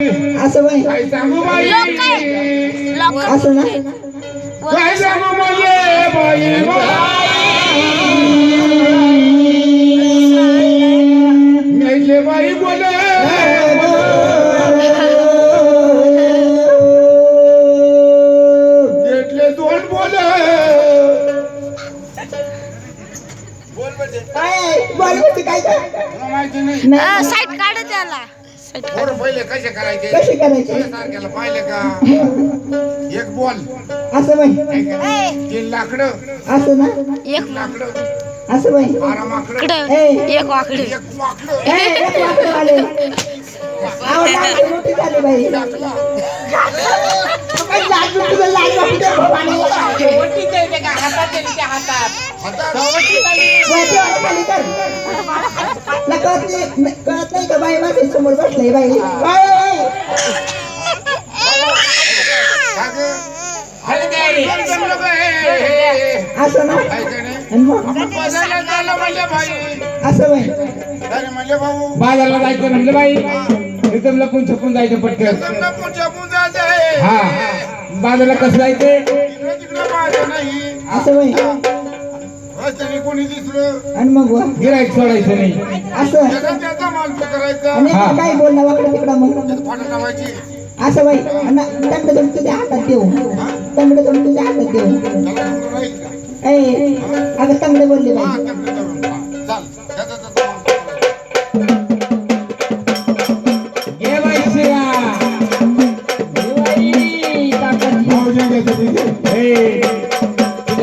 असं बाई असं ना बाई बोले घेतले दोन बोले बोल म्हणजे काय बोल म्हणजे काय काय माहिती नाही साईट काढ त्याला पहिले कसे करायचे? कशी करायची? सारख्याला पाहिले का? एक बॉल. असं बाई? तीन लाकडं. असं ना? एक लाकडं. असं बाई. बारा माकडं. एक वाकड. एक वाकडं. ए, एक वाकडं आले. मोठी झाली बाई. कळत नाही का बाई माझ्यासमोर बसलंय बाई. असं ना म्हणजे असं बाई म्हणजे बाजारला जायचं म्हणलं बाई एकदम लपून छपून जायचं पटकन? समजा पुढच्या पुढचा जाय. हा बाजारला कसं जायचं इकडं तिकडं पाहायचं नाही. असं बाई रस्त्याने कोणी दिसलं? आणि मग व? गिरायक सोडायचं नाही. असं त्याचा त्याचा माल करायचा. आणि हा. काय बोलणं वाकडं तिकडं मग? फाटा लावायची. असं बाई आणि दोन तुझ्या हातात देऊ. तंगड दोन तुझ्या हातात देऊ. त्याला समजून राहील का? ए अगं तंगड बोलली हा, बाई त्याकडे धरून. चाल. त्याचा त्याचा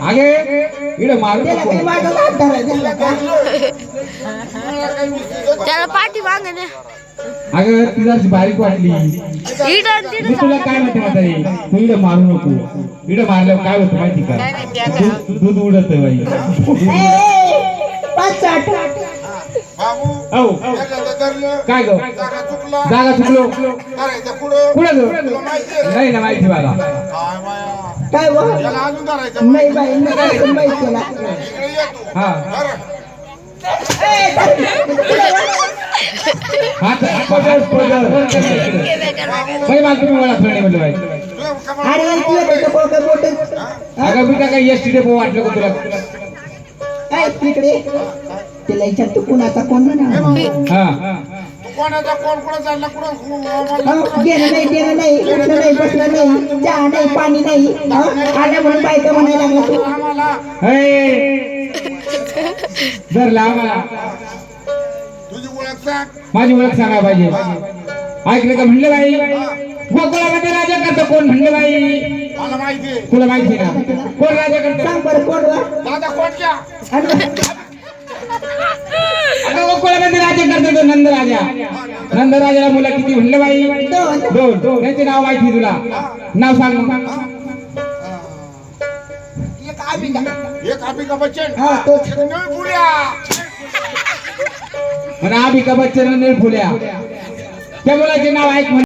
अगे इकडे मारू त्याला पाठी माग अगं तुझा बारीक वाटली. मी तुला काय म्हणते म्हातारी तू इकडे मारू नको. इकडे मारल्यावर काय होतं माहिती का? दूध- दूध उडत बाई. काय ग? जागा चुकला पुढं. माहिती? नाही ना माहिती मला काय नाही बाई नाही असं बाई केला. इकडे ये तू. हा. अगं मी काय एस टी डेपो वाटलं का तुला? तिकडे? तिला विचार तू कुणाचा कोण म्हणा हा तू कोणाचा कोण कोण चालला कुठं हो, घेणं नाही देणं नाही उठणं नाही बसणं नाही चहा नाही पाणी नाही. हो, आल्या म्हणून बायका म्हणायला लागला तू. आम्हाला. हे जर मला तुझी ओळख सांग. माझी ओळख सांगा पाहिजे. ऐकलं का म्हणलं बाई? गोकुळामध्ये राजा करतो कोण म्हणलं बाई? मला माहिती आहे. तुला माहिती ना कोण राजा करतो? सांग बरं कोण दादा कोणच्या अगं गोकुळामध्ये राजा करतो तो नंद राजा नंद राजाला मुलं किती म्हणलं बाई? दोन. दोन. त्यांचे नाव माहिती तुला. नाव सांग. एक अमिका बच्चन. हा आबिका बच्चन आणि फुल्या त्या मुलाचे नाव ऐक म्हण.